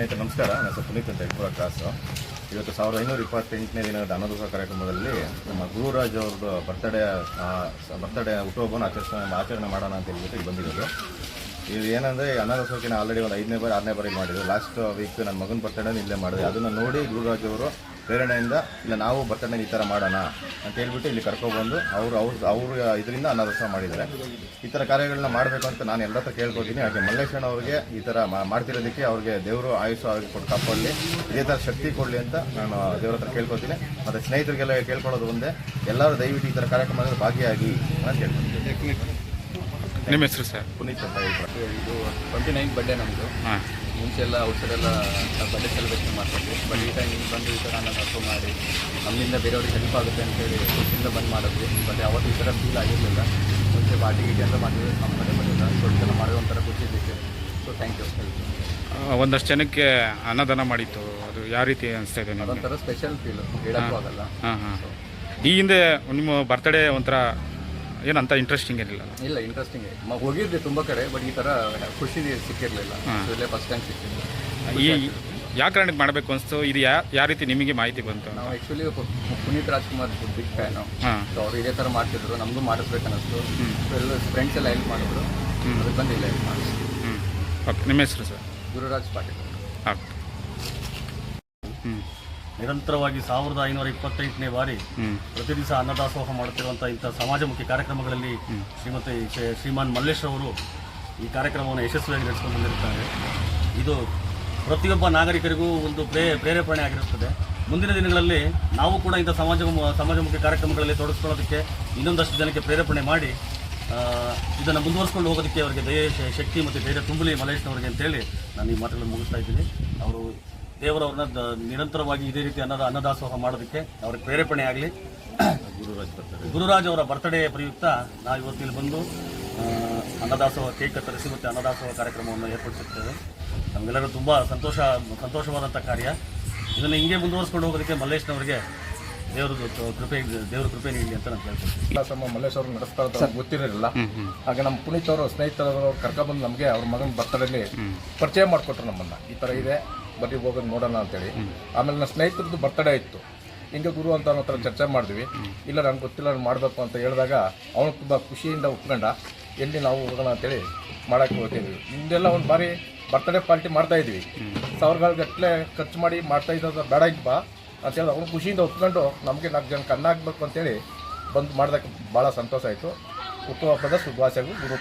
ಸ್ನೇಹಿತರೆ, ನಮಸ್ಕಾರ. ನನ್ನ ಹೆಸರು ಪುನೀತ್ ಅಂತ ಯಲ್ಪುರ ಕ್ಲಾಸು ಇವತ್ತು ಸಾವಿರದ ಐನೂರ ಇಪ್ಪತ್ತೆಂಟನೇ ದಿನದ ಅನ್ನದೋಸ ಕಾರ್ಯಕ್ರಮದಲ್ಲಿ ನಮ್ಮ ಗುರುರಾಜ್ ಅವ್ರದ್ದು ಬರ್ತ್ಡೇ ಬರ್ತಡೇ ಹುಟ್ಟುಹಬ್ಬನ ಆಚರಿಸ, ಆಚರಣೆ ಮಾಡೋಣ ಅಂತ ಹೇಳ್ಬಿಟ್ಟು ಬಂದಿರೋದು. ಇದು ಏನಂದರೆ ಅನ್ನೋತ್ಸವಕ್ಕೆ ನಾನು ಆಲ್ರೆಡಿ ಒಂದು ಐದನೇ ಬಾರಿ, ಆರನೇ ಬಾರಿ ಮಾಡಿದ್ರು ಲಾಸ್ಟ್ ವೀಕ್ ನನ್ನ ಮಗನ ಬರ್ತಡೇ ಇಲ್ಲೇ ಮಾಡಿದೆ ಅದನ್ನು ನೋಡಿ ಗುರುರಾಜ್ ಅವರು ಪ್ರೇರಣೆಯಿಂದ, ಇಲ್ಲ ನಾವು ಬರ್ತಡೇ ಈ ಥರ ಮಾಡೋಣ ಅಂತ ಹೇಳ್ಬಿಟ್ಟು ಇಲ್ಲಿ ಕರ್ಕೊಬಂದು ಅವರು, ಅವ್ರ ಅವ್ರ ಇದರಿಂದ ಅನ್ನೋತ್ಸವ ಮಾಡಿದ್ದಾರೆ. ಈ ಥರ ಕಾರ್ಯಗಳನ್ನ ಮಾಡಬೇಕು ಅಂತ ನಾನು ಎಲ್ಲರ ಹತ್ರ ಕೇಳ್ಕೊತೀನಿ. ಹಾಗೆ ಮಲ್ಲೇಶಣ್ಣ ಅವ್ರಿಗೆ ಈ ಥರ ಮಾಡ್ತಿರೋದಕ್ಕೆ ಅವ್ರಿಗೆ ದೇವರು ಆಯುಷ್ ಅವ್ರಿಗೆ ಕೊಟ್ಟು ಕಾಪಾಡಲಿ. ಇದೇ ಥರ ಶಕ್ತಿ ಕೊಡಲಿ ಅಂತ ನಾನು ದೇವ್ರ ಹತ್ರ ಕೇಳ್ಕೊತೀನಿ. ಮತ್ತು ಸ್ನೇಹಿತರಿಗೆಲ್ಲ ಕೇಳ್ಕೊಳ್ಳೋದು ಒಂದೇ. ಎಲ್ಲರೂ ದಯವಿಟ್ಟು ಈ ಥರ ಕಾರ್ಯಕ್ರಮದಲ್ಲಿ ಭಾಗಿಯಾಗಿ ಅಂತ ಕೇಳ್ಕೊತೀನಿ ನಿಮ್ಮ ಹೆಸರು ಸರ್? ಪುನೀತ್ ಅಂತ ಹೇಳ್ತಾರೆ. ಇದು ಟ್ವೆಂಟಿ ನೈನ್ ಬರ್ಡೇ ನಮ್ಮದು ಹಾಂ. ಮುಂಚೆ ಎಲ್ಲ ಔಟ್ಸೈಡ್ ಎಲ್ಲ ಬರ್ಡೇ ಸೆಲೆಬ್ರೇಷನ್ ಮಾಡ್ತಿದ್ವಿ. ಬಟ್ ಈ ಟೈಮ್ ಬಂದು ಈ ಥರ ನಾನು ಅರ್ಥ ಮಾಡಿ ನಮ್ಮಿಂದ ಬೇರೆಯವ್ರಿಗೆ ಹೆಲ್ಪ್ ಆಗುತ್ತೆ ಅಂತೇಳಿ ಖುಷಿಯಿಂದ ಬಂದು ಮಾಡಿದ್ವಿ. ಬಟ್ ಯಾವತ್ತೂ ಈ ಥರ ಫೀಲ್ ಆಗಿರಲಿಲ್ಲ. ಮುಂಚೆ ಪಾರ್ಟಿ ಗೀಟಿ ಎಲ್ಲ ಮಾಡಿದ್ವಿ ನಮ್ಮ ಕಡೆ ಬಂದಿಲ್ಲ ಸ್ವಲ್ಪ ಜನ ಮಾಡೋ ಒಂಥರ ಖುಷಿ ಇದ್ದಕ್ಕೆ ಸೊ ಥ್ಯಾಂಕ್ ಯು ಒಂದಷ್ಟು ಜನಕ್ಕೆ ಅನ್ನದಾನ ಮಾಡಿತ್ತು. ಅದು ಯಾವ ರೀತಿ ಅನಿಸ್ತಾ ಇದೆ ಒಂಥರ ಅದೊಂಥರ ಸ್ಪೆಷಲ್ ಫೀಲ್ ಹೇಳಕ್ಕೂ ಆಗಲ್ಲ. ಹಾಂ ಹಾಂ. ಈ ಹಿಂದೆ ನಿಮ್ಮ ಬರ್ತಡೇ ಒಂಥರ ಏನಂತ ಇಂಟ್ರೆಸ್ಟಿಂಗ್ ಏನಿಲ್ಲ. ಇಲ್ಲ ಇಂಟ್ರೆಸ್ಟಿಂಗ್ ಹೋಗಿದ್ದೆ ತುಂಬ ಕಡೆ ಬಟ್ ಈ ಥರ ಖುಷಿ ಸಿಕ್ಕಿರಲಿಲ್ಲ. ಸೊ ಇಲ್ಲೇ ಫಸ್ಟ್ ಟೈಮ್ ಸಿಕ್ಕಿರಲಿಲ್ಲ ಈ ಯಾವ ಕಾರಣಕ್ಕೆ ಮಾಡಬೇಕು ಅನಿಸ್ತು? ಇದು ಯಾ ಯಾವ ರೀತಿ ನಿಮಗೆ ಮಾಹಿತಿ ಬಂತು ನಾವು actually Puneeth Rajkumar big fan so ಅವ್ರು ಇದೇ ಥರ ಮಾಡ್ತಿದ್ರು. ನಮಗೂ ಮಾಡಿಸ್ಬೇಕು ಅನ್ನಿಸ್ತು ಸೊ ಎಲ್ಲ ಫ್ರೆಂಡ್ಸ್ ಎಲ್ಲ ಹೆಲ್ಪ್ ಮಾಡಿದ್ರು. ಅದಕ್ಕೆ ಬಂದು ಇಲ್ಲ ಹೆಲ್ಪ್ ಮಾಡಿಸ್ತು ಹ್ಞೂ ಓಕೆ ನಿಮ್ಮ ಹೆಸರು ಸರ್? ಗುರುರಾಜ್ ಪಾಟೀಲ್. ಓಕೆ. ಹ್ಞೂ ನಿರಂತರವಾಗಿ ಸಾವಿರದ ಐನೂರ ಇಪ್ಪತ್ತೆಂಟನೇ ಬಾರಿ ಪ್ರತಿ ದಿವಸ ಅನ್ನದಾಸೋಹ ಮಾಡುತ್ತಿರುವಂಥ ಇಂಥ ಸಮಾಜಮುಖಿ ಕಾರ್ಯಕ್ರಮಗಳಲ್ಲಿ ಶ್ರೀಮತಿ ಶ್ರೀ- ಶ್ರೀಮಾನ್ ಮಲ್ಲೇಶ್ ಅವರು ಈ ಕಾರ್ಯಕ್ರಮವನ್ನು ಯಶಸ್ವಿಯಾಗಿ ನಡೆಸಿಕೊಂಡು ಬಂದಿರುತ್ತಾರೆ. ಇದು ಪ್ರತಿಯೊಬ್ಬ ನಾಗರಿಕರಿಗೂ ಒಂದು ಪ್ರೇ ಪ್ರೇರೇಪಣೆ ಆಗಿರುತ್ತದೆ. ಮುಂದಿನ ದಿನಗಳಲ್ಲಿ ನಾವು ಕೂಡ ಇಂಥ ಸಮಾಜ ಸಮಾಜಮುಖಿ ಕಾರ್ಯಕ್ರಮಗಳಲ್ಲಿ ತೊಡಗಿಸ್ಕೊಳ್ಳೋದಕ್ಕೆ ಇನ್ನೊಂದಷ್ಟು ಜನಕ್ಕೆ ಪ್ರೇರೇಪಣೆ ಮಾಡಿ ಇದನ್ನು ಮುಂದುವರಿಸ್ಕೊಂಡು ಹೋಗೋದಕ್ಕೆ ಅವರಿಗೆ ದಯ ಶಕ್ತಿ ಮತ್ತು ಧೈರ್ಯ ತುಂಬಲಿ ಮಲ್ಲೇಶ್ನವರಿಗೆ ಅಂತೇಳಿ ನಾನು ಈ ಮಾತುಗಳನ್ನು ಮುಗಿಸ್ತಾ ಇದ್ದೀನಿ. ಅವರು ದೇವರವ್ರನ್ನ ದ- ನಿರಂತರವಾಗಿ ಇದೇ ರೀತಿ ಅನ್ನದ ಅನ್ನದಾಸೋಹ ಮಾಡೋದಕ್ಕೆ ಅವ್ರಿಗೆ ಪ್ರೇರೇಪಣೆ ಆಗಲಿ. ಗುರುರಾಜ್ ಬರ್ತಾರೆ ಗುರುರಾಜ್ ಅವರ ಬರ್ತ್ಡೇ ಪ್ರಯುಕ್ತ ನಾವು ಇವತ್ತಿಲ್ಲಿ ಬಂದು ಅನ್ನದಾಸೋಹ ಕೇಕ್ ಕತ್ತರಿಸಿ ಮತ್ತು ಅನ್ನದಾಸೋಹ ಕಾರ್ಯಕ್ರಮವನ್ನು ಏರ್ಪಡಿಸುತ್ತೇವೆ. ನಮಗೆಲ್ಲರೂ ತುಂಬ ಸಂತೋಷ ಸಂತೋಷವಾದಂಥ ಕಾರ್ಯ. ಇದನ್ನು ಹಿಂಗೆ ಮುಂದುವರಿಸ್ಕೊಂಡು ಹೋಗೋದಕ್ಕೆ ಮಲ್ಲೇಶ್ನವರಿಗೆ ದೇವರು ಕೃಪೆ ದೇವ್ರ ಕೃಪೆ ನೀಡಿ ಅಂತ ನಾನು ಕೇಳ್ತೀನಿ ಮಲ್ಲೇಶ್ ಅವರು ನಡೆಸ್ತಾ ಇದ್ದಾರೆ ಗೊತ್ತಿರಲಿಲ್ಲ. ಹಾಗೆ ನಮ್ಮ ಪುನೀತ್ ಅವರು ಸ್ನೇಹಿತರವರು ಕರ್ಕೊಂಡ್ಬಂದು ನಮಗೆ ಅವ್ರ ಮಗನ ಬರ್ತಡೇಲಿ ಪರಿಚಯ ಮಾಡಿಕೊಟ್ರು ನಮ್ಮನ್ನು. ಈ ಥರ ಇದೆ. ಬರೀ ಹೋಗೋದು ನೋಡೋಣ ಅಂತೇಳಿ. ಆಮೇಲೆ ನನ್ನ ಸ್ನೇಹಿತರದ್ದು ಬರ್ತಡೇ ಇತ್ತು. ಹಿಂಗೆ ಗುರು ಅಂತ ಅನ್ನೋ ಹತ್ರ ಚರ್ಚೆ ಮಾಡಿದ್ವಿ. ಇಲ್ಲ ನಂಗೆ ಗೊತ್ತಿಲ್ಲ ನಾನು ಮಾಡಬೇಕು ಅಂತ ಹೇಳಿದಾಗ ಅವನು ತುಂಬ ಖುಷಿಯಿಂದ ಒಪ್ಕೊಂಡ ಎಲ್ಲಿ ನಾವು ಹೋಗೋಣ ಅಂತೇಳಿ ಮಾಡೋಕ್ಕೆ ಹೋಗ್ತೀವಿ ಹಿಂದೆಲ್ಲ ಒಂದು ಬಾರಿ ಬರ್ತ್ಡೇ ಪಾರ್ಟಿ ಮಾಡ್ತಾ ಇದ್ವಿ. ಸಾವಿರಗಳ ಗಟ್ಟಲೆ ಖರ್ಚು ಮಾಡಿ ಮಾಡ್ತಾ ಇದ್ದದ್ದು ಬೇಡ ಅಂತ ಅಂತೇಳಿ ಅವನು ಖುಷಿಯಿಂದ ಒಪ್ಕೊಂಡು ನಮಗೆ ನಾಲ್ಕು ಜನ ಆಗಬೇಕು ಅಂತೇಳಿ ಬಂದು ಮಾಡ್ದಕ್ಕೆ ಭಾಳ ಸಂತೋಷ ಆಯಿತು. ಹುಟ್ಟುಹಬ್ಬದ ಶುಭಾಶಯಗಳು ಗುರು